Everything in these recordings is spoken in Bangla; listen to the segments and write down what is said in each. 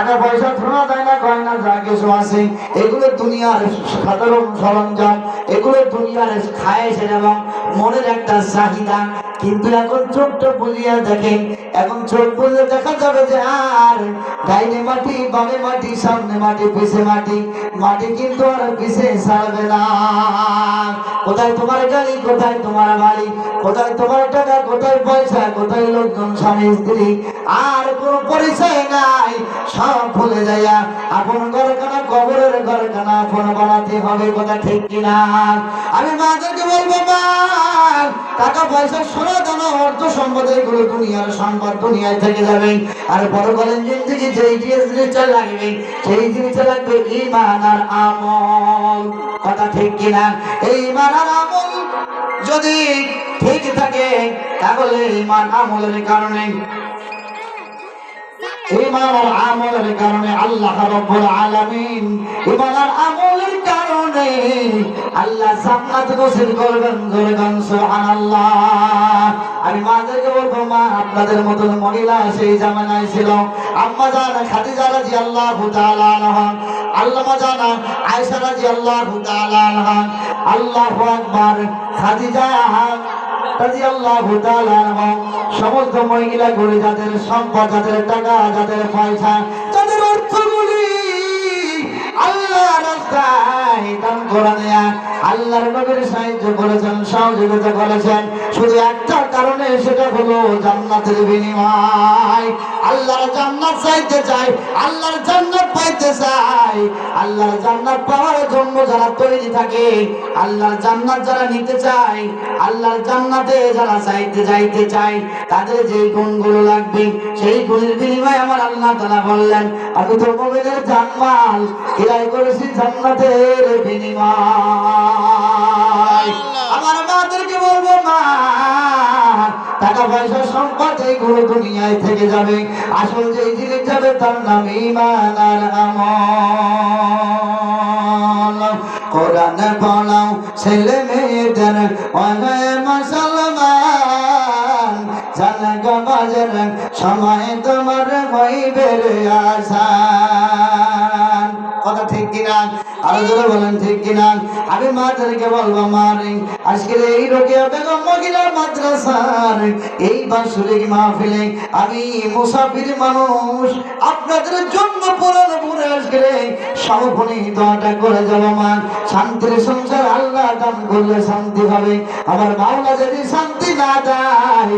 টাকা পয়সা শোনা যায় না গয়না যা কিছু আছে, এগুলো দুনিয়ার সাধারণ সরঞ্জাম, এগুলো দুনিয়ার খায়েশের এবং মনের একটা চাহিদা। কিন্তু এখন চোখটা বুঝিয়া দেখেন, এখন চোখ বুঝলে দেখা যাবে যে, আর ডাইনে মাটি, বামে মাটি, সামনে মাটি, পিছে মাটি মাটি কিন্তু আর পিছে ছাড়বে না। কোথায় তোমার গাড়ি কোথায় তোমার বাড়ি কোথায় তোমার টাকা, কোথায় পয়সা, কোথায় লোকজন, স্বামী, স্ত্রী? আর কোন পরিচয় নাই, সব ভুলে যাইয়া আপন ঘরখানা, কবরের ঘরখানা আপন বানাতে হবে, কথা ঠিক কিনা? আমি মাদেরকে বলব, মা, টাকা, পয়সা, সোনা, দানা, অর্থ সম্পদ এগুলো দুনিয়ার সম্পদ দুনিয়ায় থেকে যাবে। আর বড় বলেন, জিন্দগি যেই জিনিসটা লাগবে, সেই জিনিসটা লাগবে ইমান আর আমল। কথা ঠিক কিনা? এই ইমান আর আমল যদি ঠিক থাকে, তাহলে ইমান আমলের কারণে আমলের কারণে আল্লাহ আমলের কারণে আল্লাহ করবেন আমি মাদেরকে বলব, মা, আপনাদের মতন মহিলা সেই জামানায় ছিল। আম্মা জানা, খাদিজা তাআলা আনহা, আল্লামা জানা রাদিয়াল্লাহু তাআলা আনহা, আল্লাহু আকবার, খাদিজা সমস্ত মহিলা গুলি যাদের সম্পদ যাদের টাকা যাদের পয়সা যাদের অর্থগুলি আল্লাহ রাস্তায় দান করে দেয়া। আল্লাহর নবীর সাহায্য করেছেন, সহযোগিতা করেছেন। শুধু একটা কারণে সেটা হলো জান্নাতের বিনিময়। আল্লাহর জান্নাত চাইতে চাই, আল্লাহর জান্নাত পাইতে চাই। আল্লাহর জান্নাত পাওয়ার জন্য যারা তৈরি থাকে, আল্লাহর জান্নাত যারা নিতে চায়, আল্লাহর জান্নাতে যারা চাইতে যাইতে চায়, তাদের যে গুণগুলো লাগবে, সেই গুণের বিনিময়ে আমার আল্লাহ তাআলা বললেন আমি তো মুমিনের জান্নাত কিরাই করেছি জান্নাতের বিনিময়। সম্পদ এইগুলো দুনিয়ায় থেকে যাবে, আসল যে জিনিস যাবে তার নাম আমল। কোরআন ছেলে মেয়েদের অনেক মুসলমান জানগ বাজার, সময় তোমার ঠিক কিনা বলেন, ঠিক কিনা? আমি বলব, মারে আজকের এই মহিলা মাদ্রাসার এই আমি মুসাফির মানুষ। আপনাদের জন্য পুরে মা। শান্তির সংসার আল্লাহ করলে শান্তি আমার মাওলা যদি শান্তি না দেয়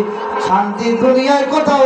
শান্তি দুনিয়ায় কোথাও